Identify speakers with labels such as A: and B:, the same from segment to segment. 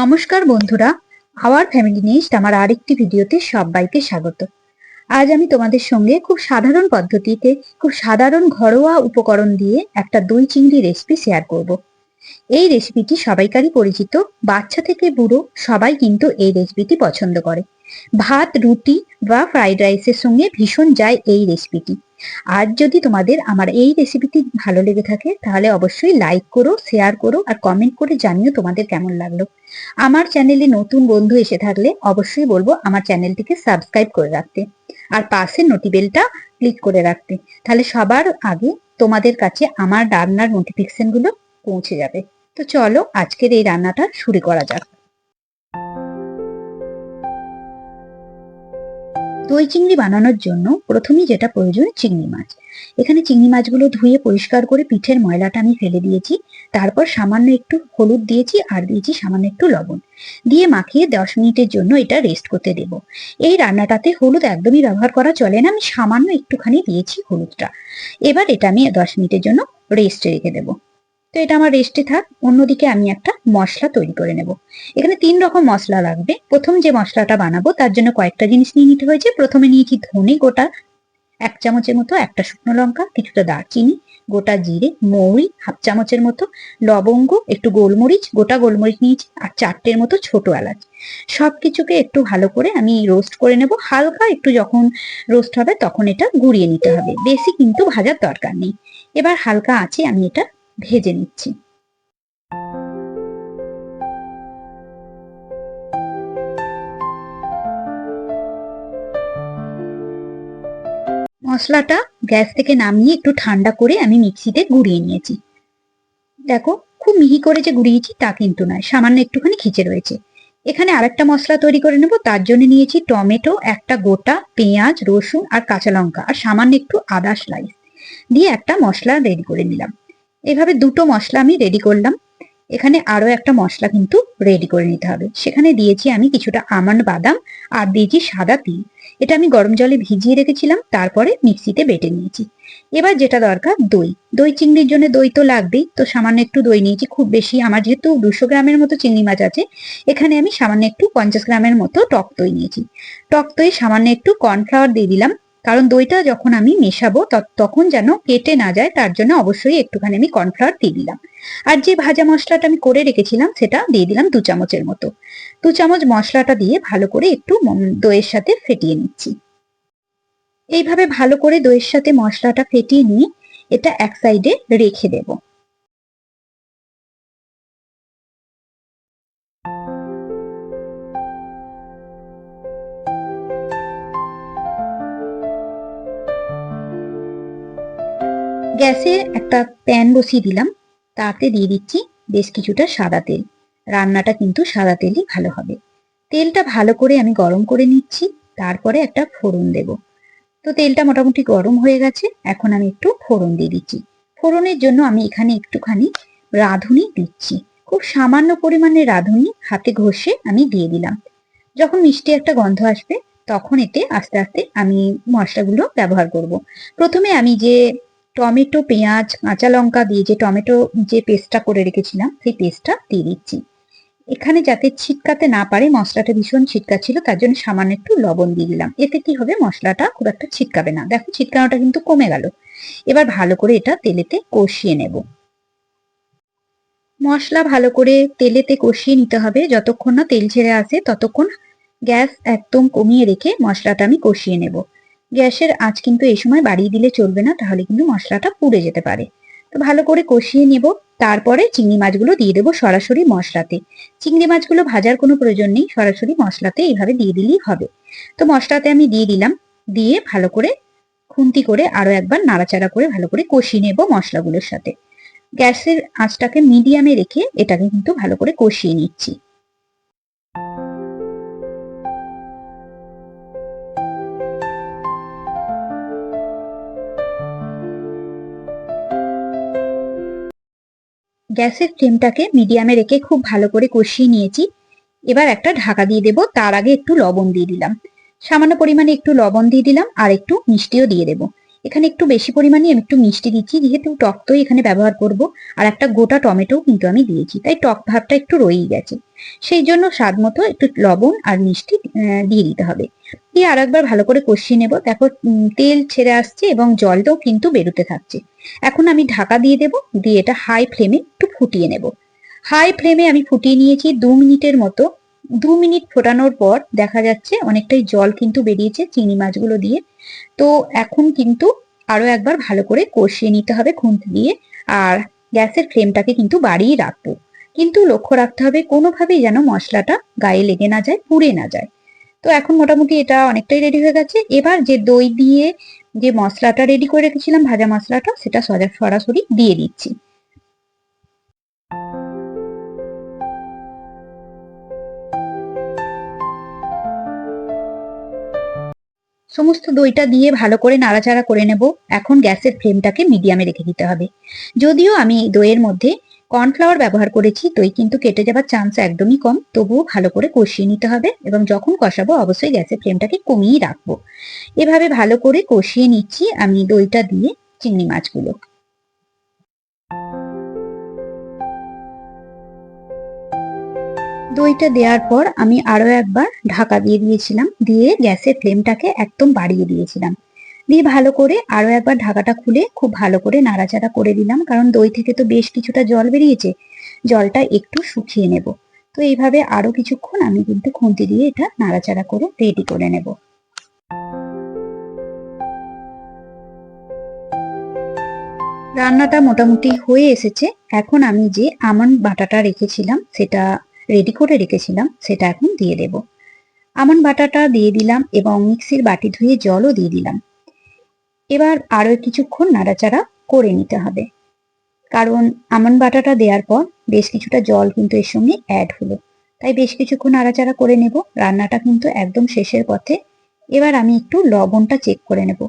A: নমস্কার বন্ধুরা our family নিস্ট আমার আরেকটি ভিডিওতে সবাইকে স্বাগত। আজ আমি তোমাদের সঙ্গে খুব সাধারণ পদ্ধতিতে, খুব সাধারণ ঘরোয়া উপকরণ দিয়ে একটা দই চিংড়ি রেসিপি শেয়ার করব। এই রেসিপিটি সবাইকারই পরিচিত, বাচ্চা থেকে বুড়ো সবাই কিন্তু এই রেসিপিটি পছন্দ করে। ভাত, রুটি বা ফ্রাইড রাইসের সঙ্গে ভীষণ যায় এই রেসিপিটি আর যদি তোমাদের আমার এই রেসিপিটি ভালো লেগে থাকে, তাহলে অবশ্যই লাইক করো শেয়ার করো আর কমেন্ট করে জানিও তোমাদের কেমন লাগল। আমার চ্যানেলে নতুন বন্ধু এসে থাকলে অবশ্যই বলব আমার চ্যানেলটিকে সাবস্ক্রাইব করে রাখতে আর পাশে নোটিবেলটা ক্লিক করে রাখতে। তাহলে সবার আগে তোমাদের কাছে আমার রান্নার নোটিফিকেশনগুলো পৌঁছে যাবে। তো চলো আজকের এই রান্নাটা শুরু করা যাক। দই চিংড়ি বানানোর জন্য প্রথমেই যেটা প্রয়োজন চিংড়ি মাছ। এখানে চিংড়ি মাছগুলো ধুয়ে পরিষ্কার করে পিঠের ময়লাটা আমি ফেলে দিয়েছি। তারপর সামান্য একটু হলুদ দিয়েছি আর দিয়েছি সামান্য একটু লবণ। দিয়ে মাখিয়ে দশ মিনিটের জন্য এটা রেস্ট করতে দেব। এই রান্নাটাতে হলুদ একদমই ব্যবহার করা চলে না, আমি সামান্য একটুখানি দিয়েছি হলুদটা। এবার এটা আমি দশ মিনিটের জন্য রেস্টে রেখে দেবো। তো এটা আমার রেস্টে থাক। অন্যদিকে আমি একটা মশলা তৈরি করে নেব। এখানে তিন রকম মশলা লাগবে। প্রথম যে মশলাটা বানাবো, তার জন্য কয়েকটা জিনিস নিয়ে নিতে হয়েছে। প্রথমে নিয়েছি ধনে গোটা, এক চামচের মতো একটা শুকনো লঙ্কা, কিছুটা দারচিনি, গোটা জিরে, মৌরি, হাফ চামচের মতো লবঙ্গ, একটু গোলমরিচ, গোটা গোলমরিচ নিয়েছি, আর চারটের মতো ছোট এলাচ। সব কিছুকে একটু ভালো করে আমি রোস্ট করে নেব। হালকা একটু যখন রোস্ট হবে, তখন এটা গুঁড়িয়ে নিতে হবে। বেশি কিন্তু ভাজার দরকার নেই। এবার হালকা আছে আমি এটা ভেজে নিচ্ছি। মশলাটা গ্যাস থেকে নামিয়ে একটু ঠান্ডা করে আমি মিক্সিতে গুঁড়িয়ে নিয়েছি। দেখো, খুব মিহি করে যে গুঁড়িয়েছি তা কিন্তু নয়, সামান্য একটুখানি খিচে রয়েছে। এখানে আরেকটা মশলা তৈরি করে নেব, তার জন্য নিয়েছি টমেটো, একটা গোটা, পেঁয়াজ, রসুন আর কাঁচা লঙ্কা, আর সামান্য একটু আদা স্লাইস দিয়ে একটা মশলা রেডি করে নিলাম। এভাবে দুটো মশলা আমি রেডি করলাম। এখানে আরও একটা মশলা কিন্তু রেডি করে নিতে হবে। সেখানে দিয়েছি আমি কিছুটা আমন্ড বাদাম আর দিয়েছি সাদা তিল। এটা আমি গরম জলে ভিজিয়ে রেখেছিলাম, তারপরে মিক্সিতে বেটে নিয়েছি। এবার যেটা দরকার, দই। দই চিংড়ির জন্য দই তো লাগবেই, তো সামান্য একটু দই নিয়েছি, খুব বেশি আমার যেহেতু দুশো গ্রামের মতো চিংড়ি মাছ আছে, এখানে আমি সামান্য একটু পঞ্চাশ গ্রামের মতো টক দই নিয়েছি। টক দই সামান্য একটু কর্নফ্লাওয়ার দিয়ে দিলাম কারণ দইটা যখন আমি মেশাবো তখন যেন কেটে না যায়, তার জন্য অবশ্যই একটুখানি আমি কর্নফ্লাওয়ার দিয়ে দিলাম। আর যে ভাজা মশলাটা আমি করে রেখেছিলাম, সেটা দিয়ে দিলাম দু চামচের মতো। দু চামচ মশলাটা দিয়ে ভালো করে একটু দইয়ের সাথে ফেটিয়ে নিচ্ছি। এইভাবে ভালো করে দইয়ের সাথে মশলাটা ফেটিয়ে নিয়ে, এটা এক সাইডে রেখে দেবো। গ্যাসে একটা প্যান বসিয়ে দিলাম। তাতে দিয়ে দিচ্ছি বেশ কিছুটা সাদা তেল। রান্নাটা কিন্তু সাদা তেলই ভালো হবে। তেলটা ভালো করে আমি গরম করে নিচ্ছি, তারপরে একটা ফোড়ন দেব। তো তেলটা মোটামুটি গরম হয়ে গেছে, এখন আমি একটু ফোড়ন দিয়ে দিচ্ছি। ফোড়নের জন্য আমি এখানে একটুখানি রাঁধুনি দিচ্ছি। খুব সামান্য পরিমাণে রাঁধুনি হাতে ঘষে আমি দিয়ে দিলাম। যখন মিষ্টি একটা গন্ধ আসবে, তখন এতে আস্তে আস্তে আমি মশলাগুলো ব্যবহার করব। প্রথমে আমি যে টমেটো, পেঁয়াজ, কাঁচা লঙ্কা দিয়ে যে টমেটো যে পেস্টটা করে রেখেছিলাম, সেই পেস্টটা দিয়ে দিচ্ছি। এখানে যাতে ছিটকাতে না পারে, মশলাটা ভীষণ ছিল, তার জন্য সামান্য একটু লবণ দিয়ে দিলাম। এতে কি হবে, মশলাটা খুব একটা ছিটকাবে না। দেখো, ছিটকানোটা কিন্তু কমে গেল। এবার ভালো করে এটা তেলেতে কষিয়ে নেব। মশলা ভালো করে তেলেতে কষিয়ে নিতে হবে। যতক্ষণ না তেল ছেড়ে আসে, ততক্ষণ গ্যাস একদম কমিয়ে রেখে মশলাটা আমি কষিয়ে নেব। গ্যাসের আঁচ কিন্তু এই সময় বাড়িয়ে দিলে চলবে না, তাহলে কিন্তু মশলাটা পুড়ে যেতে পারে। তো ভালো করে কষিয়ে নেব, তারপরে চিংড়ি মাছগুলো দিয়ে দেবো সরাসরি মশলাতে। চিংড়ি মাছগুলো ভাজার কোনো প্রয়োজন নেই, সরাসরি মশলাতে এইভাবে দিয়ে দিলেই হবে। তো মশলাতে আমি দিয়ে দিলাম, দিয়ে ভালো করে খুন্তি করে আরও একবার নাড়াচাড়া করে ভালো করে কষিয়ে নেব মশলাগুলোর সাথে। গ্যাসের আঁচটাকে মিডিয়ামে রেখে এটাকে কিন্তু ভালো করে কষিয়ে নিচ্ছি। গ্যাসের ফ্লেমটাকে মিডিয়ামে রেখে খুব ভালো করে কষিয়ে নিয়েছি। এবার একটা ঢাকা দিয়ে দেব, তার আগে একটু লবণ দিয়ে দিলাম। সামান্য পরিমাণে একটু লবণ দিয়ে দিলাম আর একটু মিষ্টিও দিয়ে দেব। এখানে একটু বেশি পরিমাণে আমি একটু মিষ্টি দিচ্ছি, যেহেতু টক দই এখানে ব্যবহার করব, আর একটা গোটা টমেটো কিন্তু আমি দিয়েছি, তাই টক ভাবটা একটু রয়েই গেছে। সেই জন্য স্বাদ মতো একটু লবণ আর মিষ্টি দিয়ে দিতে হবে। দিয়ে আর একবার ভালো করে কষিয়ে নেব। দেখো তেল ছেড়ে আসছে এবং জলটাও কিন্তু বেরোতে থাকছে। এখন আমি ঢাকা দিয়ে দেব, দিয়ে এটা হাই ফ্লেমে একটু ফুটিয়ে নেব। হাই ফ্লেমে আমি ফুটিয়ে নিয়েছি দু মিনিটের মতো। দু মিনিট ফোটানোর পর দেখা যাচ্ছে অনেকটাই জল কিন্তু বেরিয়েছে চিংড়ি মাছগুলো দিয়ে। তো এখন কিন্তু আরও একবার ভালো করে কষিয়ে নিতে হবে খুন্তি দিয়ে আর গ্যাসের ফ্লেমটাকে কিন্তু বাড়িয়ে রাখব। কিন্তু লক্ষ্য রাখতে হবে কোনোভাবেই যেন মশলাটা গায়ে লেগে না যায়, পুড়ে না যায়। তো এখন মোটামুটি এটা অনেকটাই রেডি হয়ে গেছে। এবার যে দই দিয়ে যে মশলাটা রেডি করে রেখেছিলাম, ভাজা মশলাটা, সেটা সজা- সরাসরি দিয়ে দিচ্ছি। সমস্ত দইটা দিয়ে ভালো করে নাড়াচাড়া করে নেব। এখন গ্যাসের ফ্লেমটাকে মিডিয়ামে রেখে দিতে হবে। যদিও আমি দইয়ের মধ্যে কর্নফ্লাওয়ার ব্যবহার করেছি, দই কিন্তু কেটে যাবার চান্স একদমই কম, তবুও ভালো করে কষিয়ে নিতে হবে এবং যখন কষাবো অবশ্যই গ্যাসের ফ্লেমটাকে কমিয়ে রাখব। এভাবে ভালো করে কষিয়ে নিচ্ছি আমি দইটা দিয়ে চিংড়ি মাছগুলো। দইটা দেওয়ার পর আমি আরও একবার ঢাকা দিয়ে দিয়েছিলাম, দিয়ে গ্যাসের ফ্লেমটাকে একদম বাড়িয়ে দিয়েছিলাম। দিয়ে ভালো করে আরও একবার ঢাকাটা খুলে খুব ভালো করে নাড়াচাড়া করে দিলাম, কারণ দই থেকে তো বেশ কিছুটা জল বেরিয়েছে, জলটা একটু শুকিয়ে নেব। তো এইভাবে আরও কিছুক্ষণ আমি কিন্তু খুন্তি দিয়ে এটা নাড়াচাড়া করে রেডি করে নেব। রান্নাটা মোটামুটি হয়ে এসেছে। এখন আমি যে আমন্ড বাটাটা রেখেছিলাম, সেটা রেডি করে রেখেছিলাম, সেটা এখন দিয়ে দেব। আমন্ড বাটাটা দিয়ে দিলাম এবং মিক্সির বাটি ধুয়ে জলও দিয়ে দিলাম। এবার আরও কিছুক্ষণ নাড়াচাড়া করে নিতে হবে। কারণ আমন্ড বাটাটা দেওয়ার পর বেশ কিছুটা জল কিন্তু এর সঙ্গে অ্যাড হলো। তাই বেশ কিছুক্ষণ নাড়াচাড়া করে নেব। রান্নাটা কিন্তু একদম শেষের পথে। এবার আমি একটু লবণটা চেক করে নেব।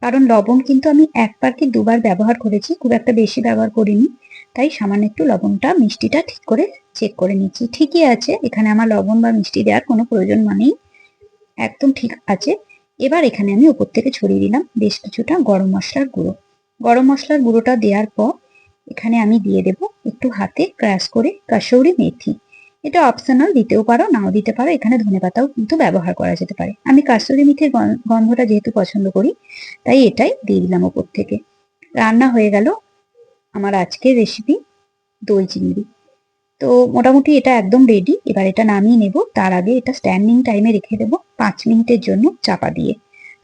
A: কারণ লবণ কিন্তু আমি একবার কি দুবার ব্যবহার করেছি, খুব একটা বেশি ব্যবহার করিনি। তাই সামান্য একটু লবণটা মিষ্টিটা ঠিক করে চেক করে নিচ্ছি। ঠিকই আছে, এখানে আমার লবণ বা মিষ্টি দেওয়ার কোনো প্রয়োজন মানেই একদম ঠিক আছে। এবার এখানে আমি উপর থেকে ছড়িয়ে দিলাম বেশ কিছুটা গরম মশলার গুঁড়ো। গরম মশলার গুঁড়োটা দেওয়ার পর এখানে আমি দিয়ে দেব একটু হাতে ক্র্যাশ করে কাসৌরি মেথি। এটা অপশনাল দিতেও পারো, নাও দিতে পারো। এখানে ধনেপাতাও কিন্তু ব্যবহার করা যেতে পারে। আমি কাসুরি মেথির গন- গন্ধটা যেহেতু পছন্দ করি, তাই এটাই দিয়ে দিলাম উপর থেকে। রান্না হয়ে গেল আমার আজকের রেসিপি দই চিংড়ি। তো মোটামুটি এটা একদম রেডি এবার এটা নামিয়ে নেব। তার আগে এটা স্ট্যান্ডিং টাইমে রেখে দেবো পাঁচ মিনিটের জন্য চাপা দিয়ে।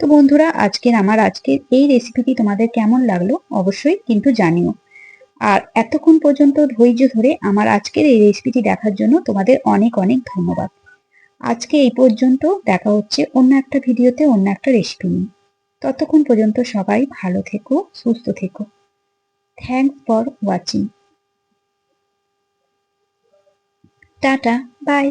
A: তো বন্ধুরা, আজকের আমার আজকের এই রেসিপিটি তোমাদের কেমন লাগল অবশ্যই কিন্তু জানিও। আর এতক্ষণ পর্যন্ত ধৈর্য ধরে আমার আজকের এই রেসিপিটি দেখার জন্য তোমাদের অনেক অনেক ধন্যবাদ। আজকে এই পর্যন্ত দেখা হচ্ছে অন্য একটা ভিডিওতে অন্য একটা রেসিপি নিয়ে। ততক্ষণ পর্যন্ত সবাই ভালো থেকো, সুস্থ থেকো। Thanks for watching tata bye.